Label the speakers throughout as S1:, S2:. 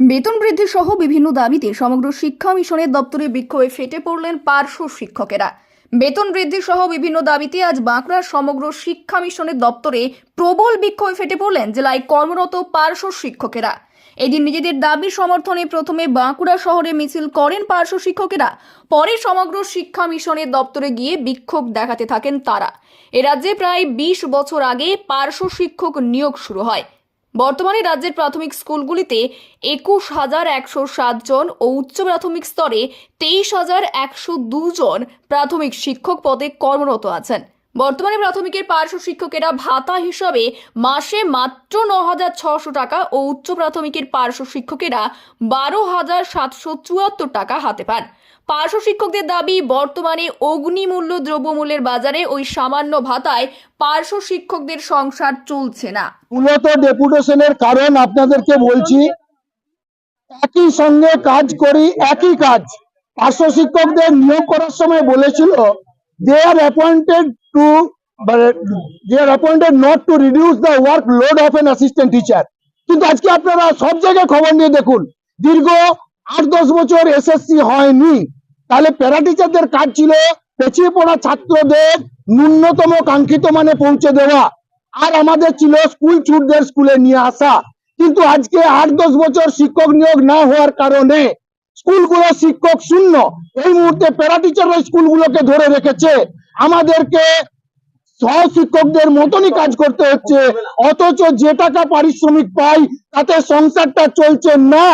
S1: বেতন বৃদ্ধি সহ বিভিন্ন দাবিতে সমগ্র শিক্ষা মিশনের দপ্তরে বিক্ষোভে ফেটে পড়লেন পার্শ্ব শিক্ষকেরা। বেতন বৃদ্ধি সহ বিভিন্ন দাবিতে আজ বাঁকুড়ার সমগ্র শিক্ষা মিশনের দপ্তরে প্রবল বিক্ষোভে ফেটে পড়লেন জেলায় কর্মরত পার্শ্ব শিক্ষকেরা। এদিন নিজেদের দাবি সমর্থনে প্রথমে বাঁকুড়া শহরে মিছিল করেন পার্শ্ব শিক্ষকেরা, পরে সমগ্র শিক্ষা মিশনের দপ্তরে গিয়ে বিক্ষোভ দেখাতে থাকেন তারা। এ রাজ্যে প্রায় বিশ বছর আগে পার্শ্ব শিক্ষক নিয়োগ শুরু হয়। বর্তমানে রাজ্যের প্রাথমিক স্কুলগুলিতে একুশ হাজার একশো সাতজন ও উচ্চ প্রাথমিক স্তরে তেইশ হাজার একশো দুজন প্রাথমিক শিক্ষক পদে কর্মরত আছেন। বর্তমানে প্রাথমিকের পার্শ্ব শিক্ষকেরা ভাতা হিসাবে মাসে মাত্র ন হাজার ছশো টাকা ও উচ্চ প্রাথমিকের পার্শ্ব শিক্ষকেরা বারো হাজার সাতশো চুয়াত্তর টাকা হাতে পান। পার্শ্ব শিক্ষকদের দাবি, বর্তমানে অগ্নিমূল্য দ্রব্যমূল্যের বাজারে ওই সামান্য ভাতায় পার্শ্ব শিক্ষকদের সংসার চলছে না।
S2: মূলত ডেপুটেশনের কারণ আপনাদেরকে বলছি, একই সঙ্গে কাজ করি, একই কাজ। পার্শ্ব শিক্ষকদের নিয়োগ করার সময় বলেছিল আর appointed to they are appointed not to reduce the work load of an assistant teacher কিন্তু আজকে আপনারা সব জায়গায় খবর নিয়ে দেখুন, দীর্ঘ আট দশ বছর এসএসসি হয়নি। তাহলে প্যারা টিচারদের কাজ ছিল পেছিয়ে পড়া ছাত্রদের ন্যূনতম কাঙ্ক্ষিত মানে পৌঁছে দেওয়া। আর আমাদের ছিল স্কুল ছুটদের স্কুলে নিয়ে আসা। কিন্তু আজকে আট দশ বছর শিক্ষক নিয়োগ না হওয়ার কারণে স্কুলগুলো শিক্ষক শূন্য। এই মুহূর্তে প্যারা স্কুলগুলোকে ধরে রেখেছে। আমাদেরকে সহ শিক্ষকদের মতনই কাজ করতে হচ্ছে। অথচ যে টাকা পারিশ্রমিক পাই, তাতে সংসারটা চলছে না।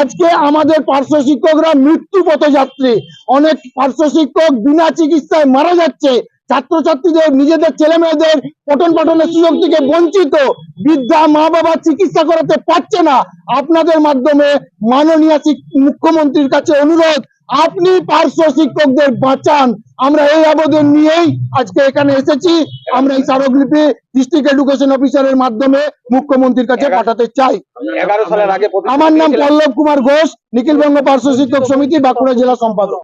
S2: আজকে আমাদের পার্শ্ব শিক্ষকরা মৃত্যু পথযাত্রী। অনেক পার্শ্ব শিক্ষক বিনা চিকিৎসায় মারা যাচ্ছে। ছাত্রছাত্রীদের নিজেদের ছেলে মেয়েদের পঠন পাঠনের সুযোগ থেকে বঞ্চিত। বৃদ্ধা মা বাবা চিকিৎসা করাতে পারছে না। আপনাদের মাধ্যমে মাননীয় মুখ্যমন্ত্রীর কাছে অনুরোধ আপনি পার্শ্ব শিক্ষকদের বাঁচান। আমরা এই আবেদন নিয়েই আজকে এখানে এসেছি। আমরা এই স্মারকলিপি ডিস্ট্রিক্ট এডুকেশন অফিসারের মাধ্যমে মুখ্যমন্ত্রীর কাছে পাঠাতে চাই। আমার নাম পল্লব কুমার ঘোষ নিখিলবঙ্গ পার্শ্ব শিক্ষক সমিতি বাঁকুড়া জেলা সম্পাদক।